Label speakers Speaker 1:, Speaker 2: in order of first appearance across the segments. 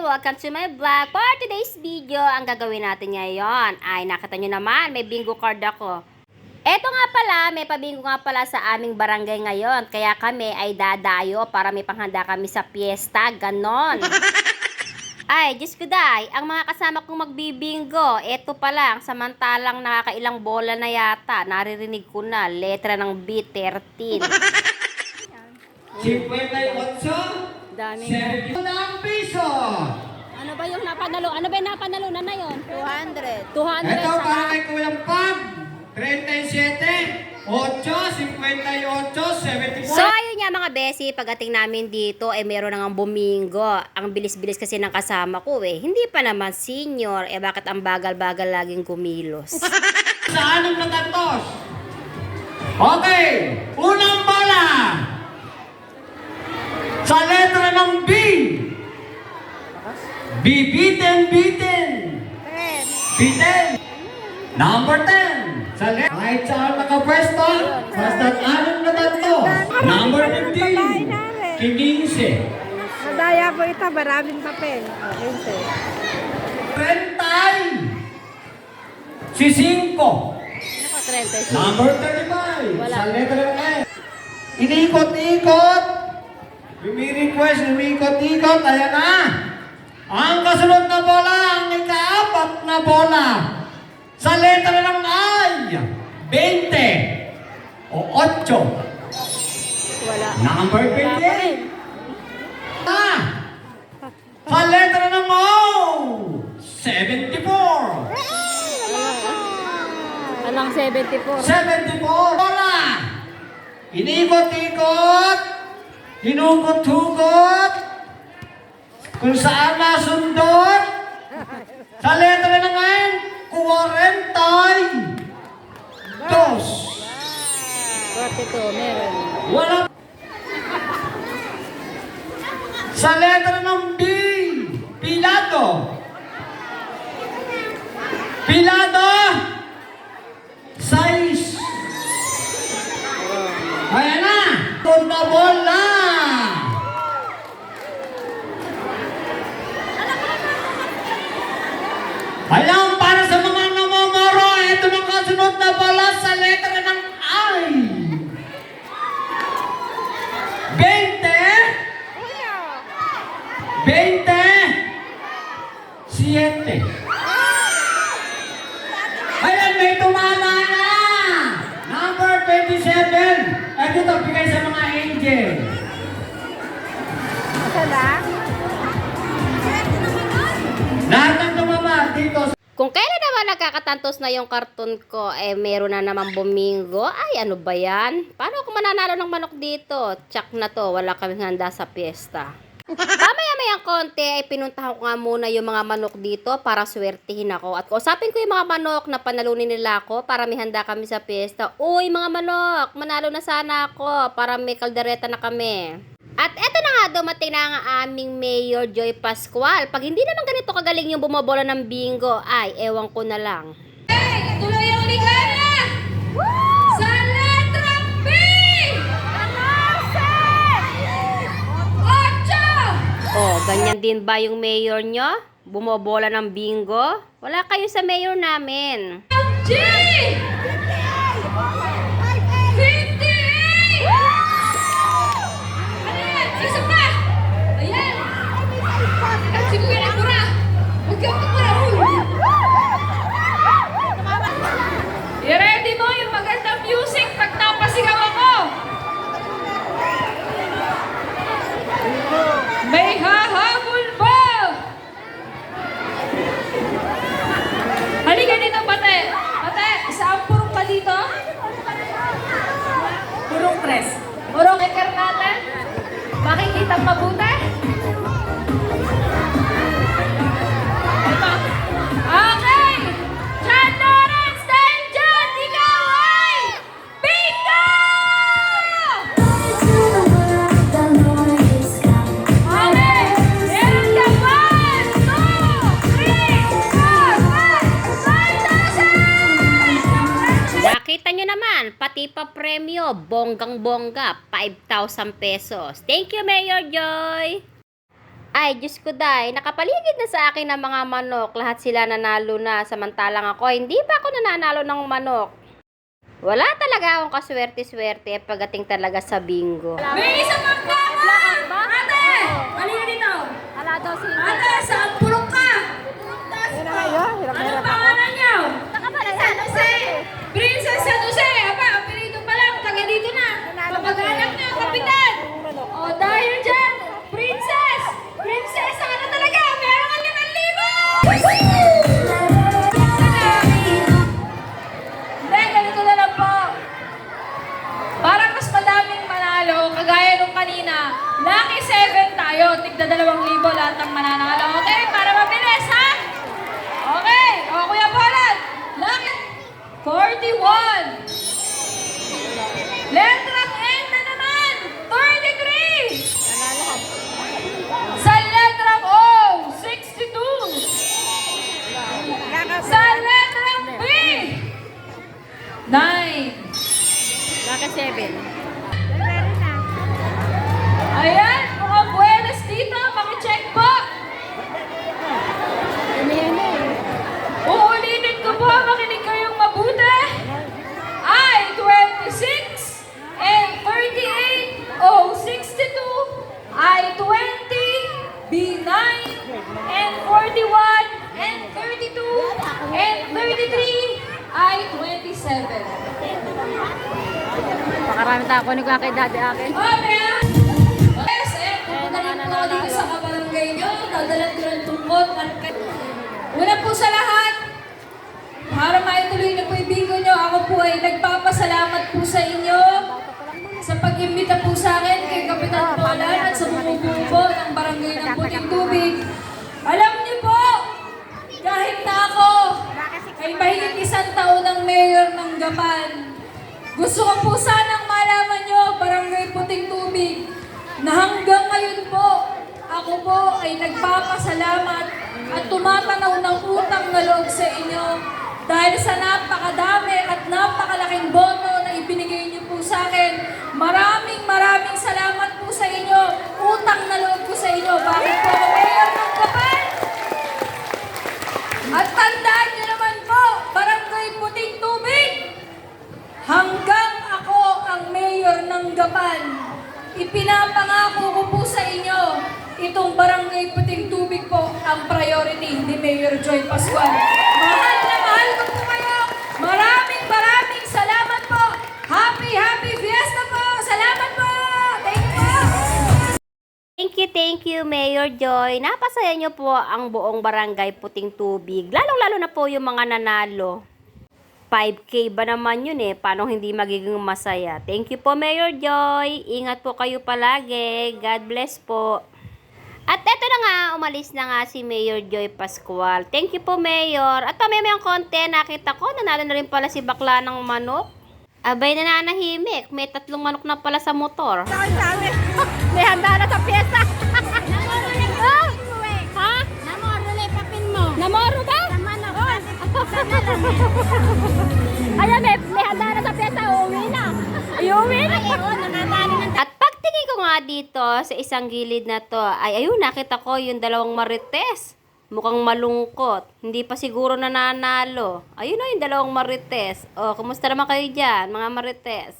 Speaker 1: Welcome to my vlog. For today's video, ang gagawin natin ngayon ay nakita nyo naman, may bingo card ako. Eto nga pala, may pabingo nga pala sa aming barangay ngayon. Kaya kami ay dadayo para may panghanda kami sa piyesta. Ganon. Ay, Diyos ko day, ang mga kasama kong magbibingo, eto pa lang, samantalang nakakailang bola na yata, naririnig ko na, letra ng B13.
Speaker 2: 58,
Speaker 1: Dami
Speaker 2: 70 ang piso.
Speaker 1: Ano ba yung napanalo? Ano ba yung napanalo na na yun? 200. 200
Speaker 2: Ito para kay Kuya Pag. 37, 8, 58, 74.
Speaker 1: So, ayun nga mga besi, pagdating namin dito, eh meron nang bumingo. Ang bilis-bilis kasi ng kasama ko eh. Hindi pa naman senior, eh bakit ang bagal-bagal laging kumilos?
Speaker 2: Sa anong natantos? Okay, unang bola. Sa letra ng B. Bibitin, bitin. Bitin. Number 10. Sa letra. Kahit saan nakapwesto, basta anong natantos. Number 15. Kikinse.
Speaker 3: Nadaya po ito, maraming papel. Okay, sir.
Speaker 2: Rentay. Si 5.
Speaker 1: Ako, 35.
Speaker 2: Number 35.
Speaker 1: Wala.
Speaker 2: Sa letra ng S. Inikot-ikot. Bumi-request, umikot-ikot. Ayan na. Ang kasunod na bola, ang ikaapat na bola. Sa letra ng I. 20. O 8.
Speaker 1: Wala.
Speaker 2: Number
Speaker 1: Wala pa rin.
Speaker 2: 28. Ah. Sa letra ng O. 74.
Speaker 1: Anong 74?
Speaker 2: 74. Bola! Inikot-ikot, hinugot-hugot, kung saan nasundot, sa letra ng ngayon, 42. Dos.
Speaker 1: 42, meron.
Speaker 2: Wala. Sa letra ng B, Pilado. Pilado.
Speaker 1: Kung kailan naman nagkakatantos na yung karton ko, eh meron na naman bumingo. Ay, ano ba yan? Paano ako mananalo ng manok dito? Tsak na to, wala kaming handa sa piyesta. Pamaya-mayang konti ay pinuntahan ko nga muna yung mga manok dito para swertihin ako. At kausapin ko yung mga manok na panalunin nila ako para may handa kami sa piyesta. Uy, mga manok, manalo na sana ako para may kaldereta na kami. At eto na nga dumating na ang aming Mayor Joy Pascual. Pag hindi naman ganito kagaling yung bumobola ng bingo, ay ewan ko na lang.
Speaker 4: Tuloy ang ligaya! Sa letrang B! Ocho!
Speaker 1: Oh, ganyan din ba yung mayor nyo? Bumobola ng bingo? Wala kayo sa mayor namin.
Speaker 4: G! Makikita mabuti?
Speaker 1: Bonggang-bongga, 5,000 pesos. Thank you, Mayor Joy! Ay, Diyos ko day, nakapaligid na sa akin ng mga manok. Lahat sila nanalo na, samantalang ako, hindi pa ako nananalo ng manok. Wala talaga akong kaswerte-swerte pagdating talaga sa bingo.
Speaker 4: May isang magkama! Ate! Halina dito!
Speaker 3: Ala daw si
Speaker 4: Ate, dalawang libo lahat ng mananalo. 27.
Speaker 3: Pakarami tayo ko ni kay daddy akin.
Speaker 4: Okay. Yes, eh, pupunta rin po dito sa kabarangay nyo. Dadalan ko ng tungkol. Una po sa lahat, para maituloy na po yung bingo nyo, ako po ay nagpapasalamat po sa inyo sa pag-imbita po sa akin kay Kapitan Polan at sa bumubuo po ng barangay ng Puting Tubig. Alam niyo po, kahit na ako ay mahigit isang taon ng mayor ng Gapan, gusto ko po sanang malaman nyo, Barangay Puting Tubig, na hanggang ngayon po, ako po ay nagpapasalamat at tumatanaw ng utang na loob sa inyo dahil sa napakadami at napakalaking bono na ibinigay niyo po sa akin. Maraming maraming salamat po sa inyo. Utang na loob ko sa inyo. Bakit po ako mayor ng Gapan? At tandaan niyo naman po, Barangay Puting Tubig, hanggang ako ang mayor ng Gapan, ipinapangako ko po sa inyo, itong Barangay Puting Tubig po ang priority ni Mayor Joy Pascual. Mahal na mahal ko po kayo. Maraming maraming salamat po. Happy, happy fiesta po. Salamat po. Thank you po.
Speaker 1: Thank you, thank you, Mayor Joy. Napasaya niyo po ang buong barangay Puting Tubig. Lalong-lalo na po yung mga nanalo. 5K ba naman yun eh? Paano hindi magiging masaya? Thank you po, Mayor Joy. Ingat po kayo palagi. God bless po. At eto na nga, umalis na nga si Mayor Joy Pascual. Thank you po, Mayor. At pamimayang konti, nakita ko, nanalo na rin pala si Bakla ng manok. Abay, nananahimik. May tatlong manok na pala sa motor.
Speaker 3: May handa na sa pyesta. Ayan, may, may handa na sa pyesta. Uuwi na. Ay, uuwi na.
Speaker 5: Ay, oo, nakadali ng
Speaker 1: At pagtingin ko nga dito sa isang gilid na to, ay ayun, nakita ko yung dalawang marites. Mukhang malungkot. Hindi pa siguro nananalo. Ayun o, yung dalawang marites. O, kumusta naman kayo dyan, mga marites?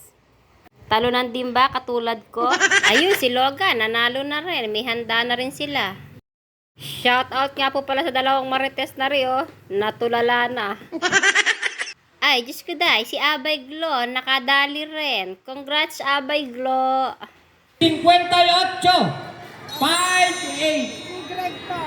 Speaker 1: Talunan din ba katulad ko? Ayun, si Logan, nanalo na rin. May handa na rin sila. Shout out nga po pala sa dalawang marites na rin, oh. Natulala na. Ay, Diyos ko day, si Abay Glo, nakadali rin. Congrats, Abay Glo.
Speaker 2: 58, 5, 8.
Speaker 3: Greg to.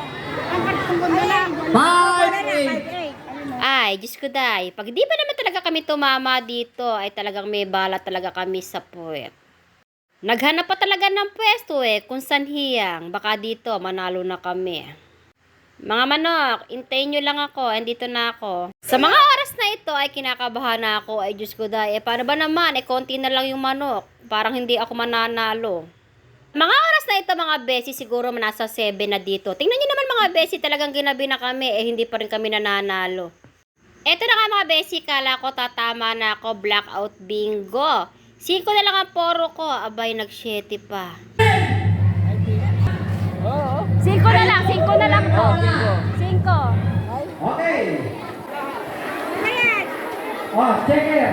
Speaker 3: Ang kartong mundo na.
Speaker 2: 5, 8.
Speaker 1: Ay, Diyos ko day, pag di pa naman talaga kami tumama dito, ay talagang may bala talaga kami sa puwet. Naghanap pa talaga ng pwesto eh, kung saan hiyang. Baka dito, manalo na kami. Mga manok, intayin nyo lang ako, andito na ako. Sa mga oras na ito ay kinakabahan na ako, ay Diyos ko day, eh paano ba naman, eh konti na lang yung manok. Parang hindi ako mananalo. Mga oras na ito mga besi, siguro nasa 7 na dito. Tingnan nyo naman mga besi, talagang ginabi na kami, eh hindi pa rin kami nananalo. Eto na nga mga besi, kala ko tatama na ako, blackout bingo. 5 na lang ang poro ko, abay nag pa.
Speaker 3: Siko Cinco na lang, cinco na lang to. Cinco.
Speaker 2: Okay. Oh, checker.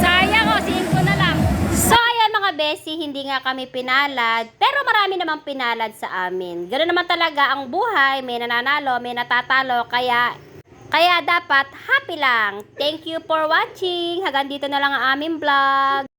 Speaker 3: Sayang oh, cinco na lang.
Speaker 1: So, ayan mga besi, hindi nga kami pinalad, pero marami namang pinalad sa amin. Ganoon naman talaga ang buhay, may nananalo, may natatalo, kaya kaya dapat happy lang. Thank you for watching. Hanggang dito na lang ang aming vlog.